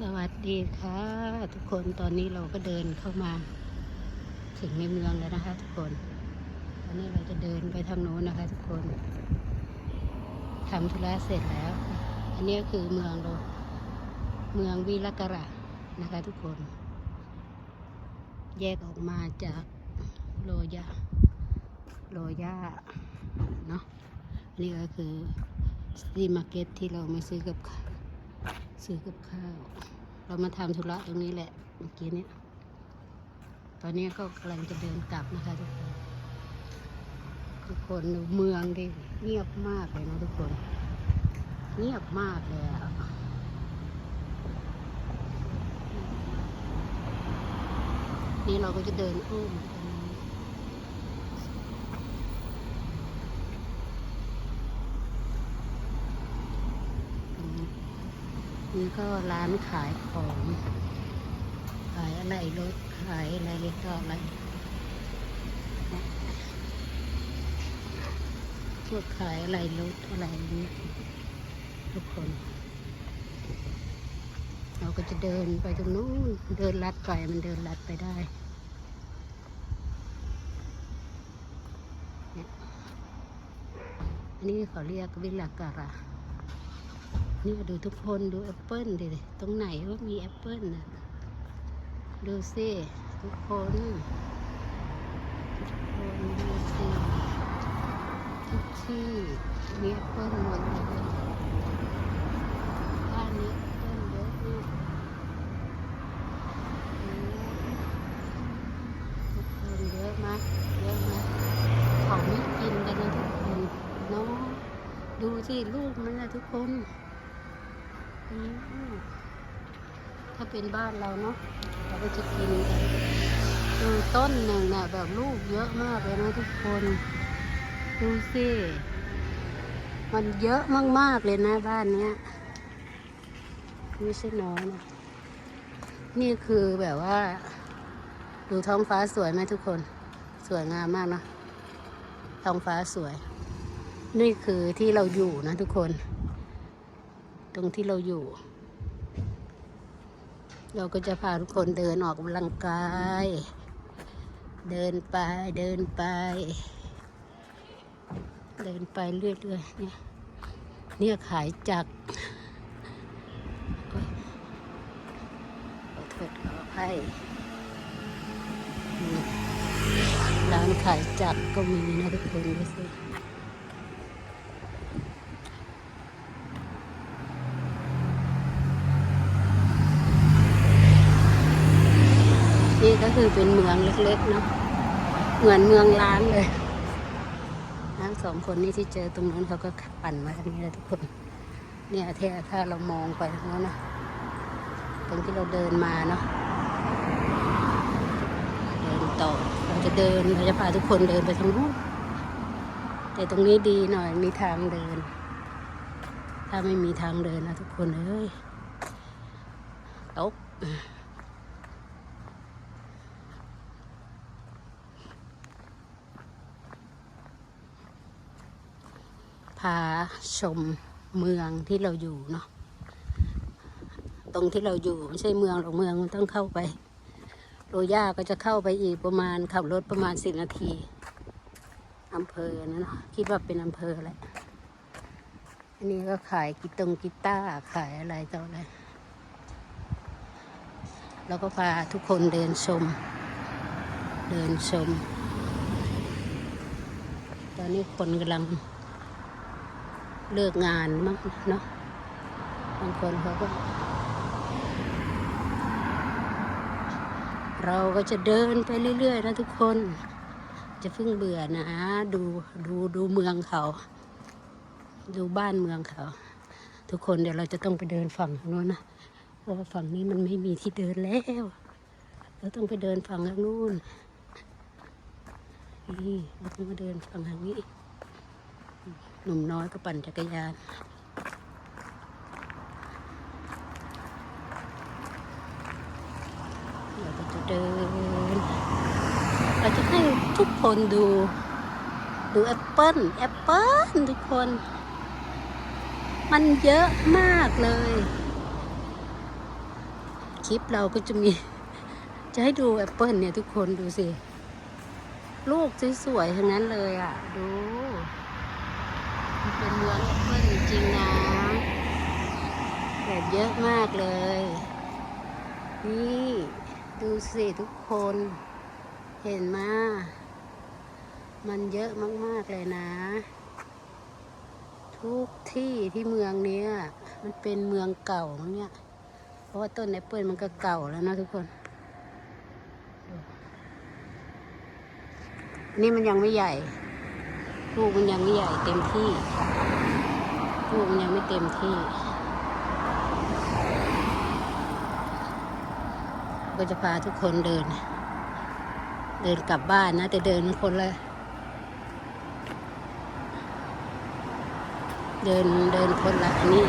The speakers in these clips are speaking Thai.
สวัสดีค่ะ ทุกคนตอนนี้เราก็เดินเข้ามา ถึงในเมืองแล้วนะคะ ทุกคน ตอนนี้เราจะเดินไปทางโน้นนะคะ ทุกคนทำธุระเสร็จแล้ว อันนี้ก็คือเมืองเราเมืองวีรกระนะคะ ทุกคน แยกออกมาจากโลยาโลย่าเนาะนนี้ก็คือสตีมาร์เก็ตที่เรามาซื้อกับ ซื้อกับข้าว เรามาทำธุระตรงนี้แหละเมื่อกี้นี่ยตอนนี้ก็กำลังจะเดินกลับนะคะทุกคนทุกคนเมืองดิเงียบมากเลยนะทุกคน เงียบมากเลยอะนี่เราก็จะเดินอ้อมไปตรงนี้ตรงนี้ นี่ก็ร้านขายของ ขายอะไรรถขายอะไรเล็กก็อะไรพวกขายอะไรรถอะไรนี้ทุกคน เราก็จะเดินไปตรงนู้นเดินลัดไปมันเดินลัดไปได้เนี่ยอันนี้เขาเรียกวิลาการะ นี่ดูทุกคนดูแอปเปิลดิตรงไหนว่ามีแอปเปิลน่ะดูสิทุกคนทุกคนดูสิทุกที่มีแอปเปิ้ลหมดเลยบ้านนี้แอปเปิ้ลเยอะมากทุกคนเยอะมากเยอะมากเขาไม่กินกันนะทุกคนเนาะดูสิลูกมันนะทุกคน ถ้าเป็นบ้านเราเนาะเราก็จะกินกันดูต้นหนึ่งน่ะแบบลูกเยอะมากเลยนะทุกคน ดูสิมันเยอะมากๆเลยนะบ้านเนี้ยไม่ใช่น้อยนะนี่คือแบบว่า ดูท้องฟ้าสวยไหมทุกคน สวยงามมากเนอะท้องฟ้าสวย นี่คือที่เราอยู่นะทุกคน ตรงที่เราอยู่ เราก็จะพาทุกคนเดินออกกำลังกาย เดินไปเดินไป เดินไปเรื่อยๆเนี่ยเนี่ยขายจักรโอ๊ยขอโทษขออภัยร้านขายจักรก็มีนะทุกคนดูสิ นี่ก็ คือเป็นเมืองเล็กๆเนาะเหมือนเมืองล้างเลยทั้งสองคนนี้ที่เจอตรงนั้นเขาก็ปั่นมาทางนี้เลยทุกคน เนี่ยถ้าถ้าเรามองไปทางโน้นนะตรงที่เราเดินมาเนาะเดินต่อเราจะเดินเราจะพาทุกคนเดินไปทางโน้นแต่ตรงนี้ดีหน่อยมีทางเดิน ถ้าไม่มีทางเดินนะทุกคนเอ้ยตกาชมเมืองที่เราอยู่เนาะตรงที่เราอยู่ไม่ใช่เมืองหรอกเมืองมันต้องเข้าไปโรย่าก็จะเข้าไปอีกประมาณขับรถประมาณสิบนาทีอำเภอนะเนาะคิดว่าเป็นอำเภอแหละอันนี้ก็ขายกีตงกีตาร์ขายอะไรต่ออะไรแล้วก็พาทุกคนเดินชม เดินชม ตอนนี้คนกำลัง เลิกงานมั้งเนาะบางคนเขาก็ เราก็จะเดินไปเรื่อยๆนะทุกคน จะเพิ่งเบื่อนะดูดูดูเมืองเขา ดูบ้านเมืองเขา ทุกคนเดี๋ยวเราจะต้องไปเดินฝั่งโน้นนะเพราะว่าฝั่งนี้มันไม่มีที่เดินแล้วเราต้องไปเดินฝั่งทางนู้นนี่เราต้องมาเดินฝั่งทางนี้ หนุ่มน้อยก็ปั่นจักรยานเราจะเดิน เราจะให้ทุกคนดู ดูแอปเปิ้ลแอปเปิ้ลทุกคน มันเยอะมากเลย คลิปเราก็จะมี จะให้ดูแอปเปิลเนี่ยทุกคนดูสิ ลูกสวยๆทั้งนั้นเลยอะ ดู เป็นเมืองแอปเปิลจริงๆนะแบบเยอะมากเลย นี่ดูสิทุกคน เห็นมามันเยอะมากๆเลยนะ ทุกที่ที่เมืองเนี้ยมันเป็นเมืองเก่ามั้งเนี่ยเพราะว่าต้นแอปเปิลมันก็เก่าแล้วนะทุกคน นี่มันยังไม่ใหญ่ ลูกมันยังไม่ใหญ่เต็มที่ ลูกมันยังไม่เต็มที่ ก็จะพาทุกคนเดิน เดินกลับบ้านนะ แต่เดินคนละเดินเดินคนละอันนี้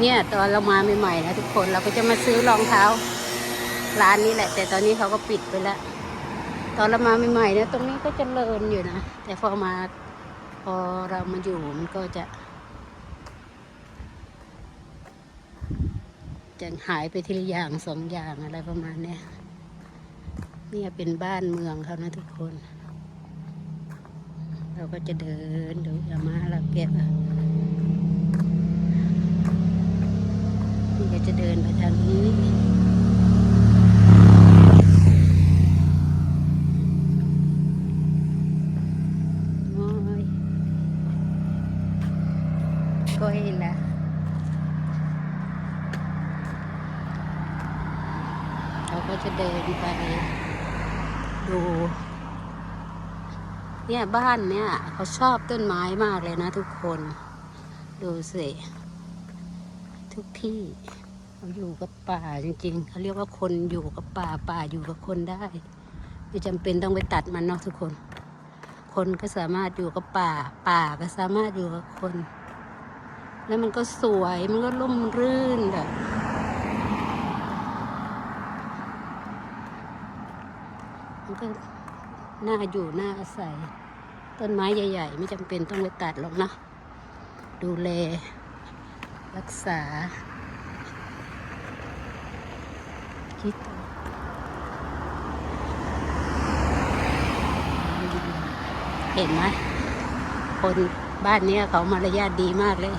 เนี่ยตอนเรามาใหม่ๆนะทุกคนเราก็จะมาซื้อรองเท้า ร้านนี้แหละ แต่ตอนนี้เขาก็ปิดไปแล้ว ตอนเรามาใหม่ๆนี่ยตรงนี้ก็เจะเลินอยู่นะ แต่พอมาพอเรามาอยู่มันก็จะ จะหายไปทีละอย่างสองอย่างอะไรประมาณเนี้ยนี่เป็นบ้านเมืองเขานะทุกคน เราก็จะเดินดูอย่ามาเราเก็บนี่ก็จะเดินไปทางนี้ โอ้ย ก็เห็นะเราก็จะเดินไปดูเนี่ยบ้านเนี่ยเขาชอบต้นไม้มากเลยนะทุกคน ดูสิทุกที่เขาอยู่กับป่าจริงๆเขาเรียกว่าคนอยู่กับป่าป่าอยู่กับคนได้ ไม่จำเป็นต้องไปตัดมันเนาะทุกคน คนก็สามารถอยู่กับป่า ป่าก็สามารถอยู่กับคน แล้วมันก็สวยมันก็ร่มรื่นแบบมันก็น่าอยู่น่าอาศัย ต้นไม้ใหญ่ ๆ ไม่จำเป็นต้องไปตัดหรอกนะดูแล รักษาคิดเห็นไหมคนบ้านนี้เขามารยาทดีมากเลย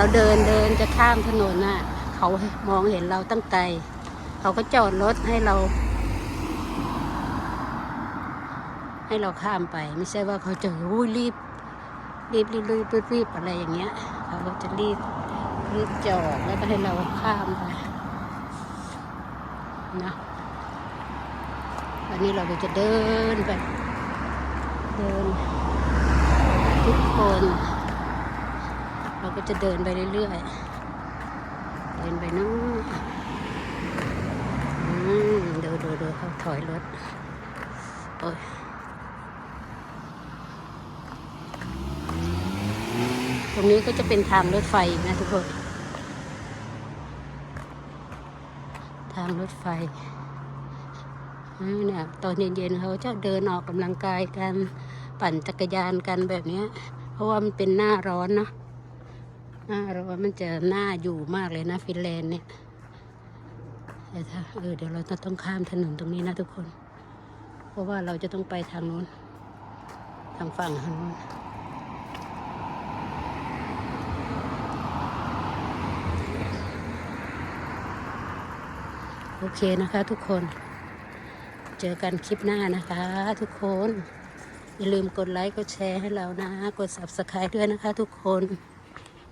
เราเดินเดินจะข้ามถนนน่ะ เขามองเห็นเราตั้งไกลเขาก็จอดรถให้เรา ให้เราข้ามไป ไม่ใช่ว่าเขาจะอุ้ยรีบ รีบรีบรีบรีบรีบอะไรอย่างเงี้ย เขาก็จะรีบรีบจอดแล้วก็ให้เราข้ามไปนะวันนี้เราก็จะเดินไป เดิน ทุกคน ก็จะเดินไปเรื่อยๆ เดินไปนู่นอืมดูดูดูเขาถอยรถ โอ้ยตรงนี้ก็จะเป็นทางรถไฟนะทุกคน ทางรถไฟอ่าเนี่ยตอนเย็นๆเขาจะเดินออกกำลังกายกัน ปั่นจักรยานกันแบบนี้ เพราะว่ามันเป็นหน้าร้อนเนาะ หน้าร้อนมันจะน่าอยู่มากเลยนะฟินแลนด์เนี่ยแต่ถ้าเออเดี๋ยวเราจะต้องข้ามถนนตรงนี้นะทุกคน เพราะว่าเราจะต้องไปทางนู้น ทางฝั่งทางนู้นโอเคนะคะทุกคน เจอกันคลิปหน้านะคะทุกคน อย่าลืมกดไลค์ กดแชร์ให้เรานะ กด subscribe ด้วยนะคะทุกคน